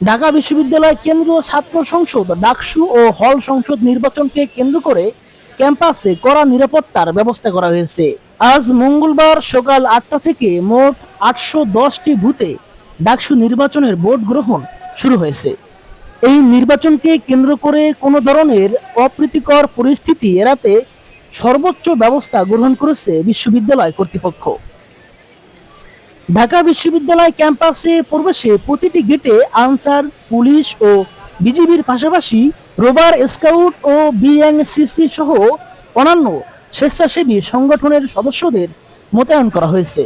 ঢাকা বিশ্ববিদ্যালয় কেন্দ্রীয় ছাত্র সংসদ, ডাকসু ও হল সংসদ নির্বাচনকে কেন্দ্র করে ক্যাম্পাসে কড়া নিরাপত্তার ব্যবস্থা করা হয়েছে। আজ মঙ্গলবার সকাল আটটা থেকে মোট আটশো দশটি বুথে ডাকসু নির্বাচনের ভোট গ্রহণ শুরু হয়েছে। এই নির্বাচনকে কেন্দ্র করে কোনো ধরনের অপ্রীতিকর পরিস্থিতি এড়াতে সর্বোচ্চ ব্যবস্থা গ্রহণ করেছে বিশ্ববিদ্যালয় কর্তৃপক্ষ। ঢাকা বিশ্ববিদ্যালয় ক্যাম্পাসে প্রবেশে প্রতিটি গেটে আনসার, পুলিশ ও বিজিবির পাশাপাশি রোবার স্কাউট ও বিএনসিসি সহ অন্যান্য স্বেচ্ছাসেবী সংগঠনের সদস্যদের মোতায়েন করা হয়েছে।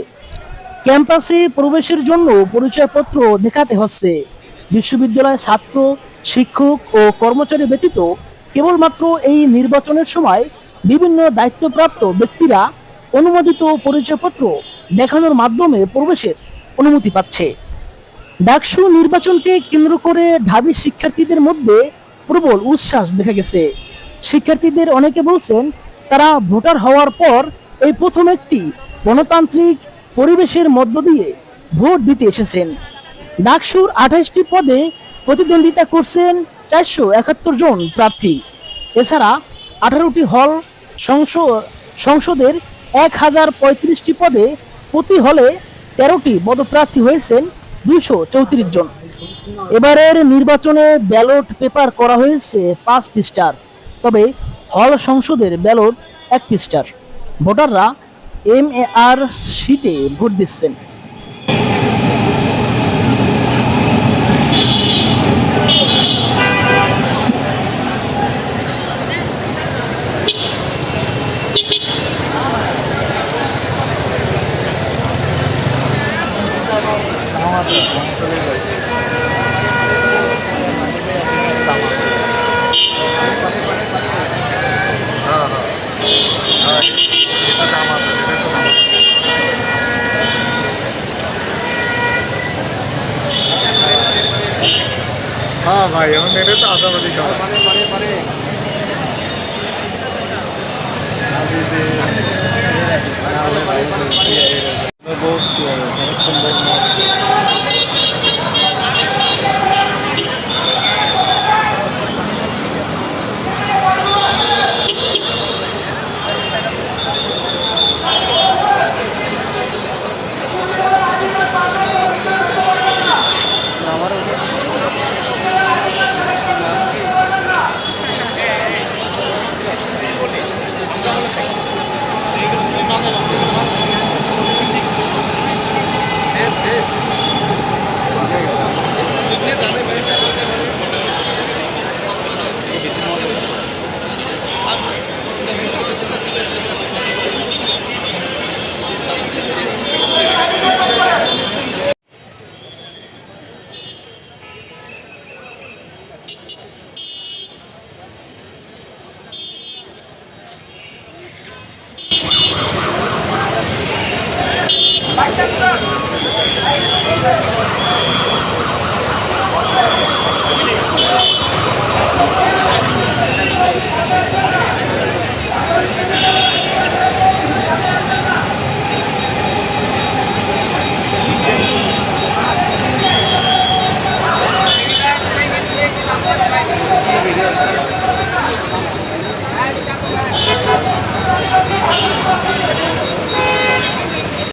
ক্যাম্পাসে প্রবেশের জন্য পরিচয়পত্র দেখাতে হচ্ছে। বিশ্ববিদ্যালয়ের ছাত্র, শিক্ষক ও কর্মচারী ব্যতীত কেবলমাত্র এই নির্বাচনের সময় বিভিন্ন দায়িত্বপ্রাপ্ত ব্যক্তিরা অনুমোদিত পরিচয়পত্র দেখানোর মাধ্যমে প্রবেশের অনুমতি পাচ্ছে। ডাকসু নির্বাচনকে কেন্দ্র করে ঢাবি শিক্ষার্থীদের মধ্যে প্রবল উচ্ছ্বাস দেখা গেছে। শিক্ষার্থীদের অনেকে বলছেন, তারা ভোটার হওয়ার পর এই প্রথম একটি গণতান্ত্রিক পরিবেশের মধ্য দিয়ে ভোট দিতে এসেছেন। ডাকসুর আঠাশটি পদে প্রতিদ্বন্দ্বিতা করছেন চারশো একাত্তর জন প্রার্থী। এছাড়া আঠারোটি হল সংস- সংসদের এক হাজার পঁয়ত্রিশটি পদে প্রতি হলে তেরোটি পদপ্রার্থী হয়েছেন দুইশো চৌত্রিশ জন। এবারের নির্বাচনে ব্যালট পেপার করা হয়েছে পাঁচ পৃষ্ঠার, তবে হল সংসদের ব্যালট এক পৃষ্ঠার। ভোটাররা এম এ আর সিটে ভোট দিচ্ছেন। হ্যাঁ হ্যাঁ হ্যাঁ হ্যাঁ ভাই এখন এটা তো আশাবাদী খাবার Thank you.